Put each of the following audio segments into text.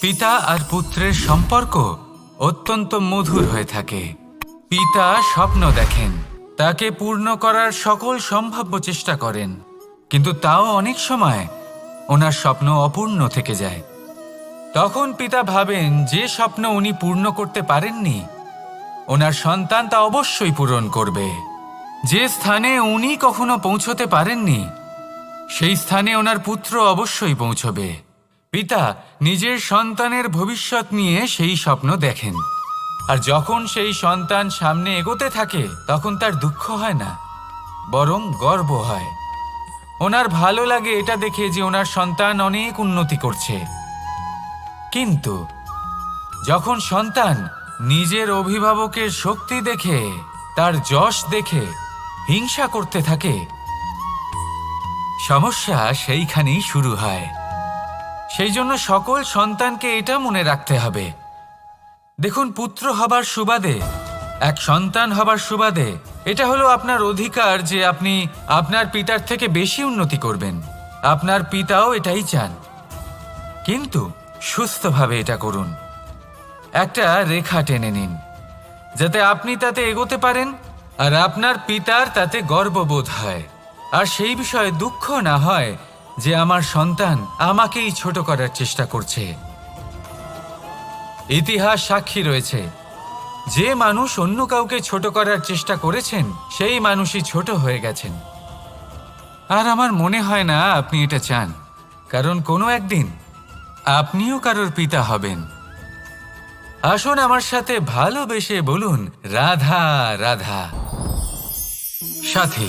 পিতা আর পুত্রের সম্পর্ক অত্যন্ত মধুর হয়ে থাকে। পিতা স্বপ্ন দেখেন, তাকে পূর্ণ করার সকল সম্ভাব্য চেষ্টা করেন, কিন্তু তাও অনেক সময় ওনার স্বপ্ন অপূর্ণ থেকে যায়। তখন পিতা ভাবেন, যে স্বপ্ন উনি পূর্ণ করতে পারেননি, ওনার সন্তান তা অবশ্যই পূরণ করবে। যে স্থানে উনি কখনো পৌঁছতে পারেননি, সেই স্থানে ওনার পুত্র অবশ্যই পৌঁছবে। পিতা নিজের সন্তানের ভবিষ্যৎ নিয়ে সেই স্বপ্ন দেখেন। আর যখন সেই সন্তান সামনে এগোতে থাকে, তখন তার দুঃখ হয় না, বরং গর্ব হয়। ওনার ভালো লাগে এটা দেখে যে ওনার সন্তান অনেক উন্নতি করছে। কিন্তু যখন সন্তান নিজের অভিভাবকের শক্তি দেখে, তার যশ দেখে, হিংসা করতে থাকে, সমস্যা সেইখানেই শুরু হয়। সেই জন্য সকল সন্তানকে এটা মনে রাখতে হবে। দেখুন, পুত্র হবার সুবাদে, এক সন্তান হবার সুবাদে, এটা হলো আপনার অধিকার যে আপনি আপনার পিতার থেকে বেশি উন্নতি করবেন। আপনার পিতাও এটাই চান। কিন্তু সুস্থভাবে এটা করুন। একটা রেখা টেনে নিন, যাতে আপনি তাতে এগোতে পারেন আর আপনার পিতার তাতে গর্ববোধ হয়। আর সেই বিষয়ে দুঃখ না হয় যে আমার সন্তান আমাকেই ছোট করার চেষ্টা করছে। ইতিহাস সাক্ষী রয়েছে। যে মানুষ অন্য কাউকে ছোট করার চেষ্টা করেছেন, সেই মানুষই ছোট হয়ে গেছেন। আর আমার মনে হয় না আপনি এটা চান, কারণ কোনো একদিন আপনিও কারোর পিতা হবেন। আসুন আমার সাথে ভালোবেসে বলুন, রাধা রাধা। সাথী।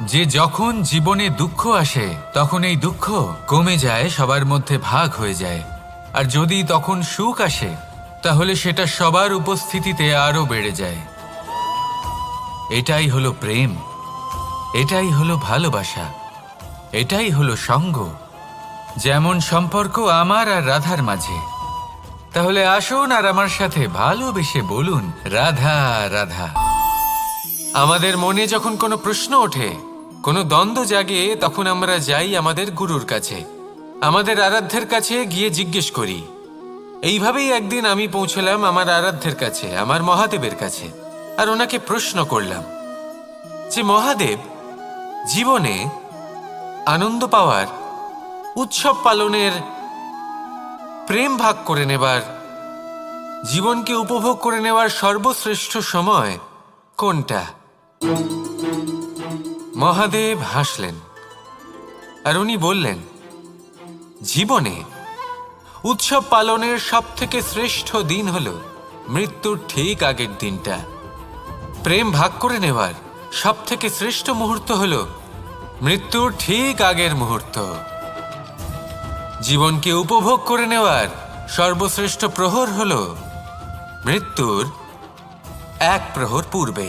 যে যখন জীবনে দুঃখ আসে, তখন এই দুঃখ কমে যায়, সবার মধ্যে ভাগ হয়ে যায়। আর যদি তখন সুখ আসে, তাহলে সেটা সবার উপস্থিতিতে আরও বেড়ে যায়। এটাই হলো প্রেম। এটাই হলো ভালোবাসা। এটাই হলো সঙ্গ। যেমন সম্পর্ক আমার আর রাধার মাঝে। তাহলে আসুন আর আমার সাথে ভালোবেসে বলুন, রাধা রাধা। আমাদের মনে যখন কোনো প্রশ্ন ওঠে কোনো দ্বন্দ্ব জাগে, তখন আমরা যাই আমাদের গুরুর কাছে। আমাদের আরাধ্যের কাছে গিয়ে জিজ্ঞেস করি। এইভাবেই একদিন আমি পৌঁছলাম আমার আরাধ্যের কাছে, আমার মহাদেবের কাছে, আর ওনাকে প্রশ্ন করলাম, যে মহাদেব, জীবনে আনন্দ পাওয়ার, উৎসব পালনের প্রেম ভাগ করে নেবার, জীবনকে উপভোগ করে নেওয়ার সর্বশ্রেষ্ঠ সময় কোনটা? মহাদেব হাসলেন আর উনি বললেন, জীবনে উৎসব পালনের সব থেকে শ্রেষ্ঠ দিন হল মৃত্যুর ঠিক আগের দিনটা। প্রেম ভাগ করে নেওয়ার সব থেকে শ্রেষ্ঠ মুহূর্ত হল মৃত্যুর ঠিক আগের মুহূর্ত। জীবনকে উপভোগ করে নেওয়ার সর্বশ্রেষ্ঠ প্রহর হল মৃত্যুর এক প্রহর পূর্বে।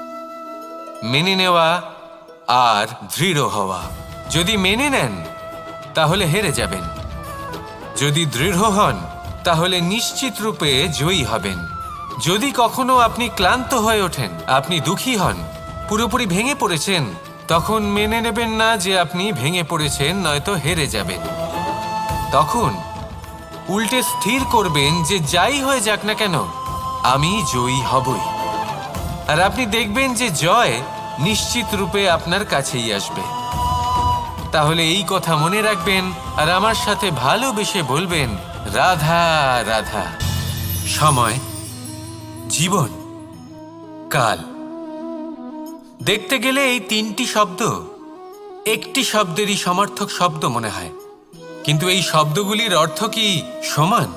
মেনে নেওয়া আর দৃঢ় হওয়া। যদি মেনে নেন, তাহলে হেরে যাবেন। যদি দৃঢ় হন, তাহলে নিশ্চিত রূপে জয়ী হবেন। যদি কখনো আপনি ক্লান্ত হয়ে ওঠেন, আপনি দুঃখী হন, পুরোপুরি ভেঙে পড়েছেন, তখন মেনে নেবেন না যে আপনি ভেঙে পড়েছেন, নয়তো হেরে যাবেন। তখন উল্টে স্থির করবেন যে যাই হয়ে যাক না কেন, আমি জয়ী হবই। আর আপনি দেখবেন যে জয় নিশ্চিত রূপে আপনার কাছেই আসবে। তাহলে এই কথা মনে রাখবেন আর আমার সাথে ভালোবেসে বলবেন, রাধা রাধা। সময়, জীবন, কাল। দেখতে গেলে এই তিনটি শব্দ একটি শব্দেরই সমার্থক শব্দ মনে হয়। কিন্তু এই শব্দগুলির অর্থ কি সমান?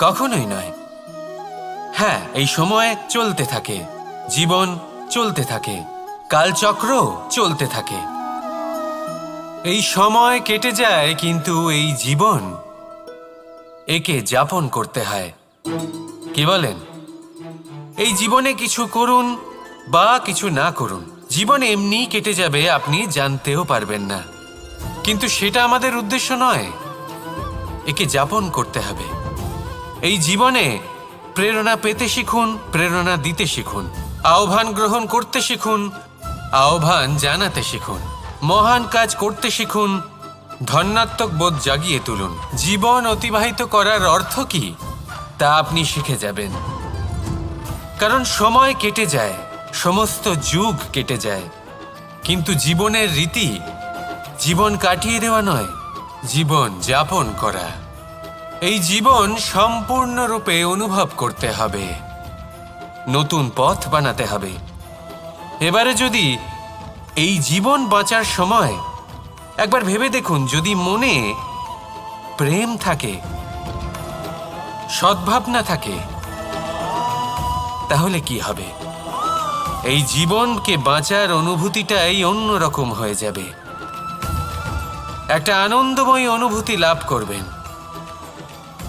কখনোই নয়। হ্যাঁ এই সময় চলতে থাকে। জীবন চলতে থাকে। কালচক্র চলতে থাকে। এই সময় কেটে যায় কিন্তু এই জীবন একে যাপন করতে হয়। কি বলেন? এই জীবনে কিছু করুন বা কিছু না করুন, জীবন এমনি কেটে যাবে, আপনি জানতেও পারবেন না। কিন্তু সেটা আমাদের উদ্দেশ্য নয়, একে যাপন করতে হবে। এই জীবনে প্রেরণা পেতে শিখুন, প্রেরণা দিতে শিখুন। আহ্বান গ্রহণ করতে শিখুন, আহ্বান জানাতে শিখুন। মহান কাজ করতে শিখুন, ধন্যাত্মক বোধ জাগিয়ে তুলুন। জীবন অতিবাহিত করার অর্থ কি? তা আপনি শিখে যাবেন। কারণ সময় কেটে যায়, সমস্ত যুগ কেটে যায়। কিন্তু জীবনের রীতি, জীবন কাটিয়ে দেওয়া নয়, জীবন যাপন করা। এই জীবন সম্পূর্ণরূপে অনুভব করতে হবে। নতুন পথ বানাতে হবে। এবারে যদি এই জীবন বাঁচার সময় একবার ভেবে দেখুন, যদি মনে প্রেম থাকে, সদ্ভাবনা থাকে, তাহলে কি হবে? এই জীবনকে বাঁচার অনুভূতিটাই অন্যরকম হয়ে যাবে। একটা আনন্দময় অনুভূতি লাভ করবেন।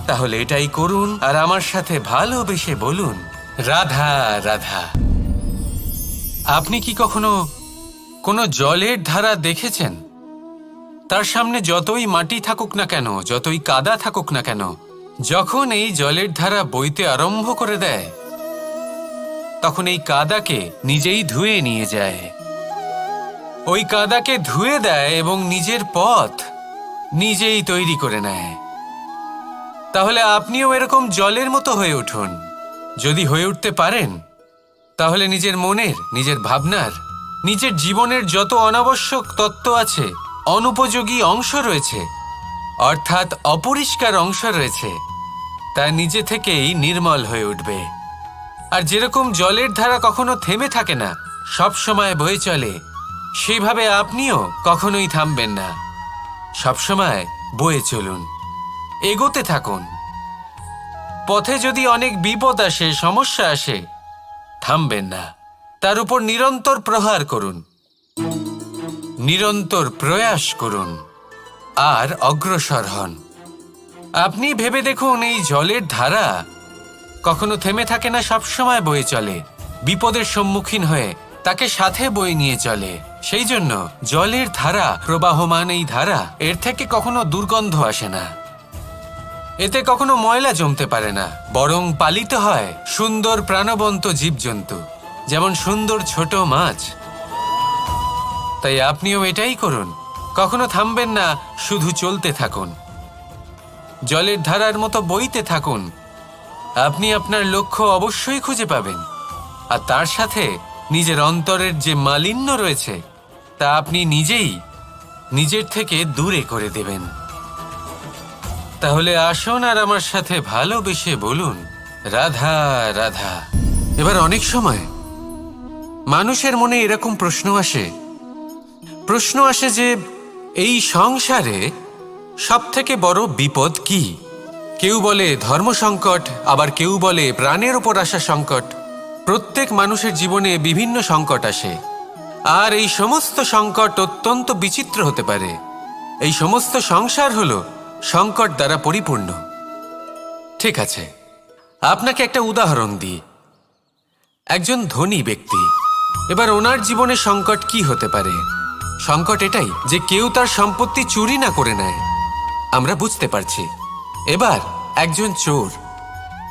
তাহলে এটাই করুন আর আমার সাথে ভালোবেসে বলুন। রাধা রাধা। আপনি কি কখনো কোনো জলের ধারা দেখেছেন? তার সামনে যতই মাটি থাকুক না কেন, যতই কাদা থাকুক না কেন, যখন এই জলের ধারা বইতে আরম্ভ করে দেয়, তখন এই কাদাকে নিজেই ধুয়ে নিয়ে যায়। ওই কাদাকে ধুয়ে দেয় এবং নিজের পথ নিজেই তৈরি করে নেয়। তাহলে আপনিও এরকম জলের মতো হয়ে উঠুন। যদি হয়ে উঠতে পারেন, তাহলে নিজের মনের, নিজের ভাবনার, নিজের জীবনের যত অনাবশ্যক তত্ত্ব আছে, অনুপযোগী অংশ রয়েছে, অর্থাৎ অপরিষ্কার অংশ রয়েছে, তা নিজে থেকেই নির্মল হয়ে উঠবে। আর যেরকম জলের ধারা কখনো থেমে থাকে না, সব সময় বয়ে চলে, সেইভাবে আপনিও কখনোই থামবেন না। সবসময় বয়ে চলুন, এগোতে থাকুন। পথে যদি অনেক বিপদ আসে, সমস্যা আসে, থামবেন না। তার উপর নিরন্তর প্রহার করুন। নিরন্তর প্রয়াস করুন। আর অগ্রসর হন। আপনি ভেবে দেখুন, এই জলের ধারা কখনো থেমে থাকে না, সবসময় বয়ে চলে। বিপদের সম্মুখীন হয়ে তাকে সাথে বয়ে নিয়ে চলে। সেই জন্য জলের ধারা, প্রবাহমান এই ধারা, এর থেকে কখনো দুর্গন্ধ আসে না। এতে কখনো ময়লা জমতে পারে না, বরং পালিত হয় সুন্দর প্রাণবন্ত জীবজন্তু, যেমন সুন্দর ছোট মাছ। তাই আপনিও এটাই করুন, কখনো থামবেন না, শুধু চলতে থাকুন। জলের ধারার মতো বইতে থাকুন, আপনি আপনার লক্ষ্য অবশ্যই খুঁজে পাবেন। আর তার সাথে নিজের অন্তরের যে মালিন্য রয়েছে, তা আপনি নিজেই, নিজের থেকে দূরে করে দেবেন। তাহলে আসুন আর আমার সাথে ভালোবেসে বলুন। রাধা রাধা। এবার অনেক সময় মানুষের মনে এরকম প্রশ্ন আসে। প্রশ্ন আসে যে, এই সংসারে সব থেকে বড় বিপদ কি? কেউ বলে ধর্ম সংকট, আবার কেউ বলে প্রাণের ওপর আসা সংকট। প্রত্যেক মানুষের জীবনে বিভিন্ন সংকট আসে। আর এই সমস্ত সংকট অত্যন্ত বিচিত্র হতে পারে। এই সমস্ত সংসার হলো সংকট দ্বারা পরিপূর্ণ। ঠিক আছে, আপনাকে একটা উদাহরণ দিই। একজন ধনী ব্যক্তি, এবার ওনার জীবনে সংকট কি হতে পারে? সংকট এটাই যে কেউ তার সম্পত্তি চুরি না করে নেয়। আমরা বুঝতে পারছি। এবার একজন চোর,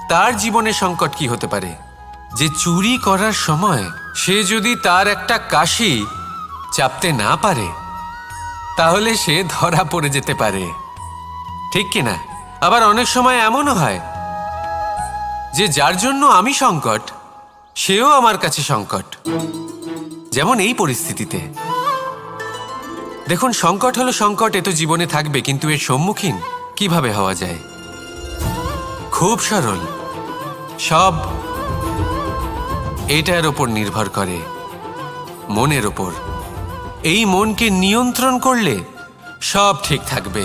তার জীবনে সংকট কি হতে পারে? যে চুরি করার সময় সে যদি তার একটা কাশি চাপতে না পারে, তাহলে সে ধরা পড়ে যেতে পারে। ঠিক কিনা? আবার অনেক সময় এমনও হয় যে যার জন্য আমি সংকট, সেও আমার কাছে সংকট। যেমন এই পরিস্থিতিতে। দেখুন, সংকট হলো সংকট, এ তো জীবনে থাকবে, কিন্তু এর সম্মুখীন কীভাবে হওয়া যায়? খুব সরল। সব এটার ওপর নির্ভর করে, মনের ওপর। এই মনকে নিয়ন্ত্রণ করলে সব ঠিক থাকবে।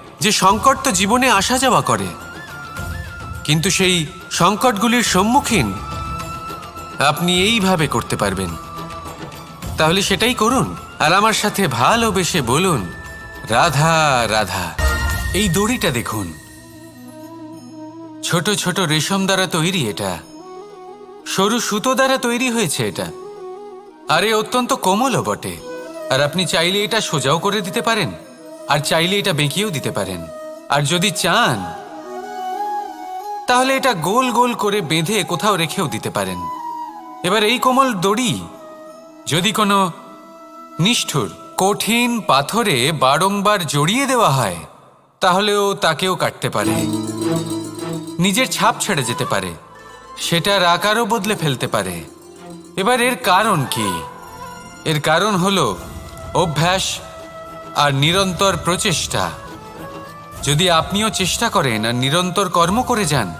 যে সংকট তো জীবনে আসা যাওয়া করে, কিন্তু সেই সংকটগুলির সম্মুখীন আপনি এইভাবে করতে পারবেন। তাহলে সেটাই করুন আর আমার সাথে ভালোবেসে বলুন, রাধা রাধা, এই দড়িটা দেখুন। ছোট ছোট রেশম দ্বারা তৈরি এটা। সরু সুতো দ্বারা তৈরি হয়েছে এটা। আরে, অত্যন্ত কোমলও বটে। আর আপনি চাইলে এটা সোজাও করে দিতে পারেন। আর চাইলে এটা বেঁকিয়েও দিতে পারেন। আর যদি চান, তাহলে এটা গোল গোল করে বেঁধে কোথাও রেখেও দিতে পারেন। এবার এই কোমল দড়ি, যদি কোনো নিষ্ঠুর, কঠিন পাথরে বারংবার জড়িয়ে দেওয়া হয়, তাহলেও তাকেও কাটতে পারে। নিজের ছাপ ছেড়ে যেতে পারে। সেটার আকারও বদলে ফেলতে পারে। এবার এর কারণ কি? এর কারণ হলো অভ্যাস আর নিরন্তর প্রচেষ্টা। যদি আপনিও চেষ্টা করেন আর নিরন্তর কর্ম করে যান,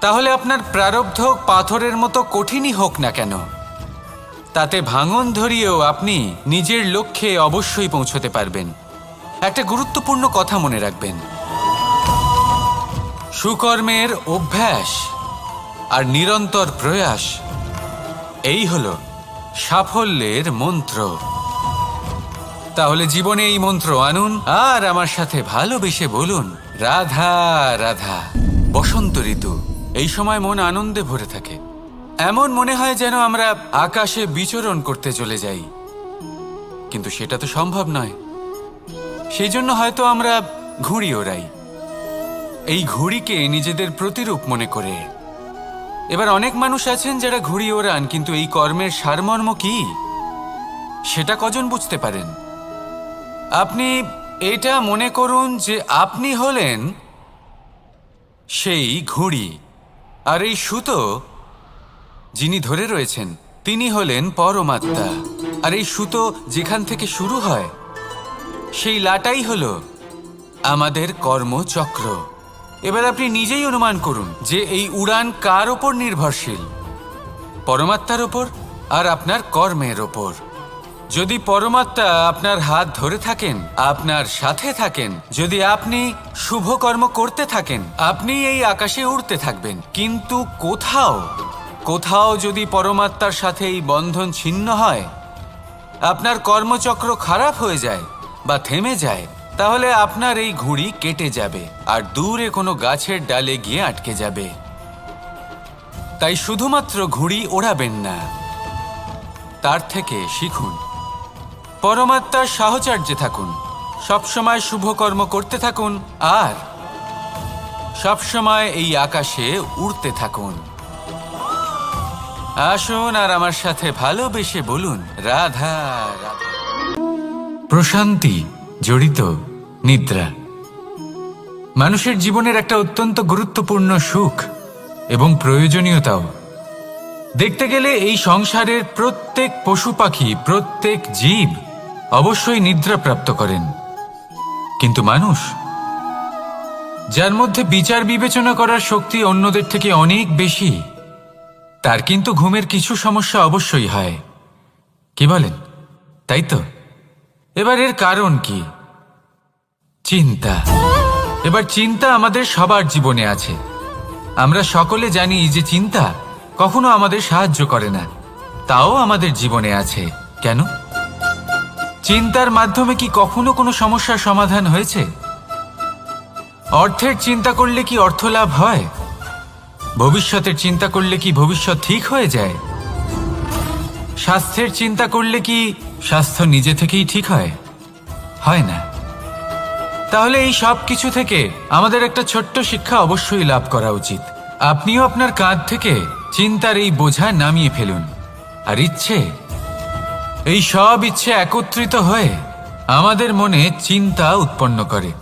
তাহলে আপনার প্রারব্ধ পাথরের মতো কঠিনই হোক না কেন। তাতে ভাঙন ধরিয়েও আপনি নিজের লক্ষ্যে অবশ্যই পৌঁছতে পারবেন। একটা গুরুত্বপূর্ণ কথা মনে রাখবেন। সুকর্মের অভ্যাস আর নিরন্তর প্রয়াস, এই হল সাফল্যের মন্ত্র। তাহলে জীবনে এই মন্ত্র আনুন, আর আমার সাথে ভালোবেসে বলুন, রাধা রাধা, বসন্ত ঋতু। এই সময় মন আনন্দে ভরে থাকে। এমন মনে হয় যেন আমরা আকাশে বিচরণ করতে চলে যাই। কিন্তু সেটা তো সম্ভব নয়। সেই জন্য হয়তো আমরা ঘুড়ি ওড়াই। এই ঘুড়িকে নিজেদের প্রতিরূপ মনে করে। এবার অনেক মানুষ আছেন যারা ঘুড়ি ওড়ান, কিন্তু এই কর্মের সারমর্ম কি? সেটা কজন বুঝতে পারেন? আপনি এটা মনে করুন যে আপনি হলেন সেই ঘুড়ি, আর এই সুতো যিনি ধরে রয়েছেন, তিনি হলেন পরমাত্মা। আর এই সুতো যেখান থেকে শুরু হয়, সেই লাটাই হলো আমাদের কর্মচক্র। এবার আপনি নিজেই অনুমান করুন যে এই উড়ান কার ওপর নির্ভরশীল? পরমাত্মার ওপর আর আপনার কর্মের ওপর? যদি পরমাত্মা আপনার হাত ধরে থাকেন, আপনার সাথে থাকেন, যদি আপনি শুভ কর্ম করতে থাকেন, আপনি এই আকাশে উড়তে থাকবেন। কিন্তু কোথাও কোথাও যদি পরমাত্মার সাথে এই বন্ধন ছিন্ন হয়, আপনার কর্মচক্র খারাপ হয়ে যায় বা থেমে যায়, তাহলে আপনার এই ঘুড়ি কেটে যাবে আর দূরে কোনো গাছের ডালে গিয়ে আটকে যাবে। তাই শুধুমাত্র ঘুড়ি ওড়াবেন না, তার থেকে শিখুন। পরমাত্মার সাহচর্যে থাকুন। সবসময় শুভকর্ম করতে থাকুন আর সবসময় এই আকাশে উড়তে থাকুন। আসুন আর আমার সাথে ভালোবেসে বলুন, রাধা রাধা। প্রশান্তি, জড়িত, নিদ্রা। মানুষের জীবনের একটা অত্যন্ত গুরুত্বপূর্ণ সুখ এবং প্রয়োজনীয়তাও। দেখতে গেলে এই সংসারের প্রত্যেক পশু পাখি, প্রত্যেক জীব অবশ্যই নিদ্রা প্রাপ্ত করেন। কিন্তু মানুষ, যার মধ্যে বিচার বিবেচনা করার শক্তি অন্যদের থেকে অনেক বেশি, তার কিন্তু ঘুমের কিছু সমস্যা অবশ্যই হয়। কি বলেন? তাই তো? এবার এর কারণ কি? চিন্তা। এবার চিন্তা আমাদের সবার জীবনে আছে। আমরা সকলে জানি যে চিন্তা কখনো আমাদের সাহায্য করে না। তাও আমাদের জীবনে আছে। কেন? চিন্তার মাধ্যমে কি কখনো কোনো সমস্যার সমাধান হয়েছে? অর্থের চিন্তা করলে কি অর্থ লাভ হয়? ভবিষ্যতের চিন্তা করলে কি ভবিষ্যৎ ঠিক হয়ে যায়? স্বাস্থ্যের চিন্তা করলে কি স্বাস্থ্য নিজে থেকেই ঠিক হয়? হয় না। তাহলে এই সব কিছু থেকে আমাদের একটা ছোট্ট শিক্ষা অবশ্যই লাভ করা উচিত। আপনিও আপনার কাঁধ থেকে চিন্তার এই বোঝা নামিয়ে ফেলুন। আর ইচ্ছে এই সব ইচ্ছে একত্রিত হয়ে আমাদের মনে চিন্তা উৎপন্ন করে।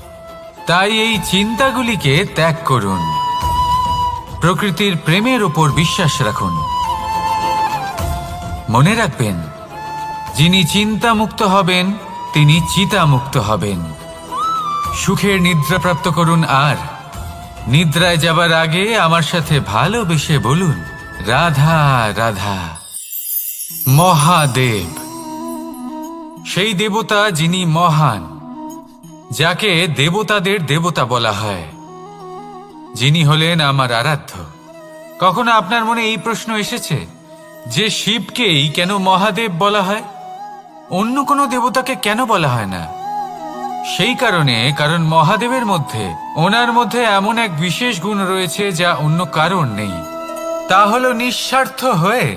তাই এই চিন্তাগুলিকে ত্যাগ করুন। প্রকৃতির প্রেমের ওপর বিশ্বাস রাখুন। মনে রাখবেন, যিনি চিন্তামুক্ত হবেন, তিনি চিতামুক্ত হবেন। সুখের নিদ্রা প্রাপ্ত করুন আর নিদ্রায় যাবার আগে আমার সাথে ভালোবেসে বলুন, রাধা রাধা। মহাদেব। সেই দেবতা যিনি মহান, যাকে দেবতাদের দেবতা বলা হয়। যিনি হলেন আমার আরাধ্য। কখনো আপনার মনে এই প্রশ্ন এসেছে যে শিবকেই কেন মহাদেব বলা হয়? অন্য কোনো দেবতাকে কেন বলা হয় না? সেই কারণে, কারণ মহাদেবের মধ্যে, ওনার মধ্যে এমন এক বিশেষ গুণ রয়েছে যা অন্য কারণ নেই। তা হল নিঃস্বার্থ হয়ে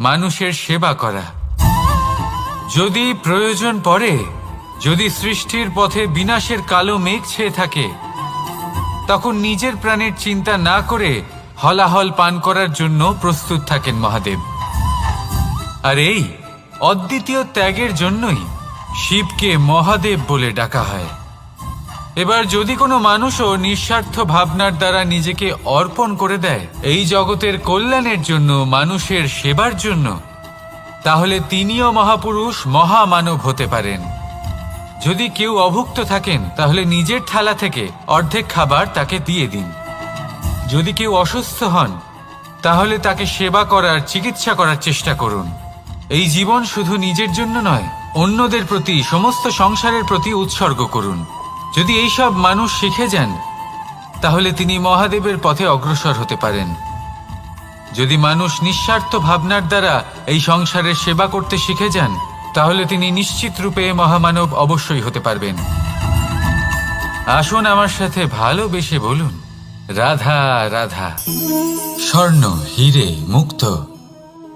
মানুষের সেবা করা। যদি প্রয়োজন পড়ে, যদি সৃষ্টির পথে বিনাশের কালো মেঘ ছেয়ে থাকে, তখন নিজের প্রাণের চিন্তা না করে হলাহল পান করার জন্য প্রস্তুত থাকেন মহাদেব। আর এই অদ্বিতীয় ত্যাগের জন্যই শিবকে মহাদেব বলে ডাকা হয়। এবার যদি কোনো মানুষও নিঃস্বার্থ ভাবনার দ্বারা নিজেকে অর্পণ করে দেয়, এই জগতের কল্যাণের জন্য, মানুষের সেবার জন্য তাহলে তিনিও মহাপুরুষ মহামানব হতে পারেন। যদি কেউ অভুক্ত থাকেন, তাহলে নিজের থালা থেকে অর্ধেক খাবার তাকে দিয়ে দিন। যদি কেউ অসুস্থ হন, তাহলে তাকে সেবা করার, চিকিৎসা করার চেষ্টা করুন। এই জীবন শুধু নিজের জন্য নয়, অন্যদের প্রতি, সমস্ত সংসারের প্রতি উৎসর্গ করুন। যদি এইসব মানুষ শিখে যান, তাহলে তিনি মহাদেবের পথে অগ্রসর হতে পারেন। যদি মানুষ নিঃস্বার্থ ভাবনার দ্বারা এই সংসারের সেবা করতে শিখে যান, তাহলে তিনি নিশ্চিত রূপে মহামানব অবশ্যই হতে পারবেন। আসুন আমার সাথে ভালোবেসে বলুন, রাধা রাধা, স্বর্ণ, হিরে, মুক্ত,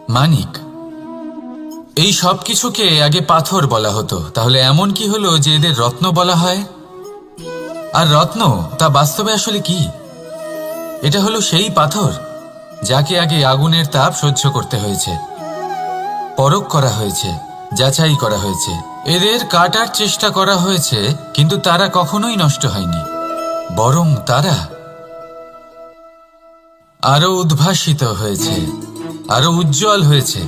মানিক, এই সব কিছুকে আগে পাথর বলা হতো। তাহলে এমন কি হলো যে এদের রত্ন বলা হয়? আর রত্ন তা বাস্তবে আসলে কি? এটা হলো সেই পাথর? যাকে আগে আগুনের তাপ সহ্য করতে হয়েছে পরক করা হয়েছে, যাচাই করা হয়েছে। এদের কাটার চেষ্টা করা হয়েছে, কিন্তু তারা কখনোই নষ্ট হয়নি। বরং তারা আরও উদ্ভাসিত হয়েছে, আরও উজ্জ্বল হয়েছে।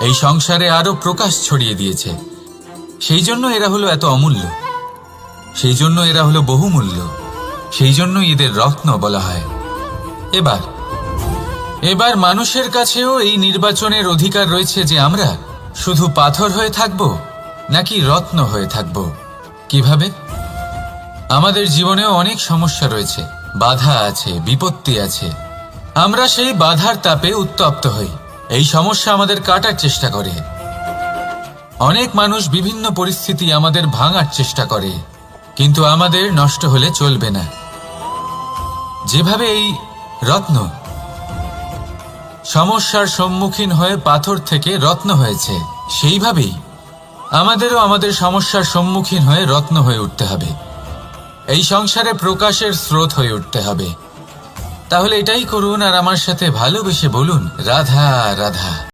এই সংসারে আরও প্রকাশ ছড়িয়ে দিয়েছে। সেই জন্য এরা হলো এত অমূল্য। সেই জন্য এরা হলো বহুমূল্য। সেই জন্য এদের রত্ন বলা হয়। এবার এবার মানুষের কাছেও এই নির্বাচনের অধিকার রয়েছে যে আমরা শুধু পাথর হয়ে থাকব নাকি রত্ন হয়ে থাকব। কীভাবে? আমাদের জীবনেও অনেক সমস্যা রয়েছে, বাধা আছে, বিপত্তি আছে। আমরা সেই বাধার তাপে উত্তপ্ত হই। এই সমস্যা আমাদের কাটার চেষ্টা করে। অনেক মানুষ বিভিন্ন পরিস্থিতি আমাদের ভাঙার চেষ্টা করে, কিন্তু আমাদের নষ্ট হলে চলবে না। যেভাবে এই রত্ন সমস্যার সম্মুখীন হয়ে পাথর থেকে রত্ন হয়েছে। সেইভাবেই আমাদেরও আমাদের সমস্যার সম্মুখীন হয়ে রত্ন হয়ে উঠতে হবে। এই সংসারে প্রকাশের স্রোত হয়ে উঠতে হবে। তাহলে এটাই করুন আর আমার সাথে ভালোবেসে বলুন, রাধা রাধা।